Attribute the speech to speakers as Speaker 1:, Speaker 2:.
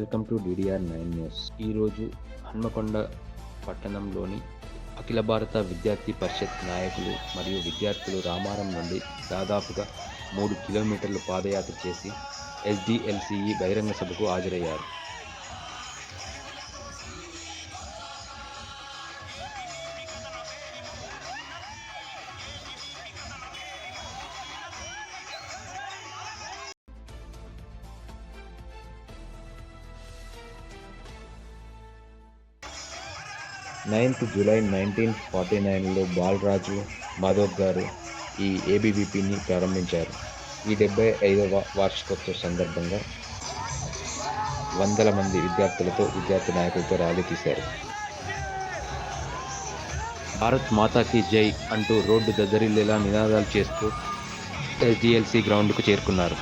Speaker 1: Welcome to DDR nine news. ఈరోజు హన్మకొండ పట్టణంలోని అఖిల భారత విద్యార్థి పరిషత్ నాయకులు మరియు విద్యార్థులు రామారం నుండి దాదాపుగా మూడు కిలోమీటర్లు పాదయాత్ర చేసి ఎస్డిఎల్సిఈ బహిరంగ సభకు హాజరయ్యారు. నైన్త్ జూలై నైన్టీన్ ఫార్టీ నైన్లో బాలరాజు మాధవ్ గారు ఈ ఏబీవీపీని ప్రారంభించారు. ఈ డెబ్బై ఐదవ వార్షికోత్సవ సందర్భంగా వందల మంది విద్యార్థులతో విద్యార్థి నాయకులతో ర్యాలీ తీశారు. భారత్ మాతాకి జై అంటూ రోడ్డు దద్దరిల్లేలా నినాదాలు చేస్తూ ఎస్డిఎల్సి గ్రౌండ్కు చేరుకున్నారు.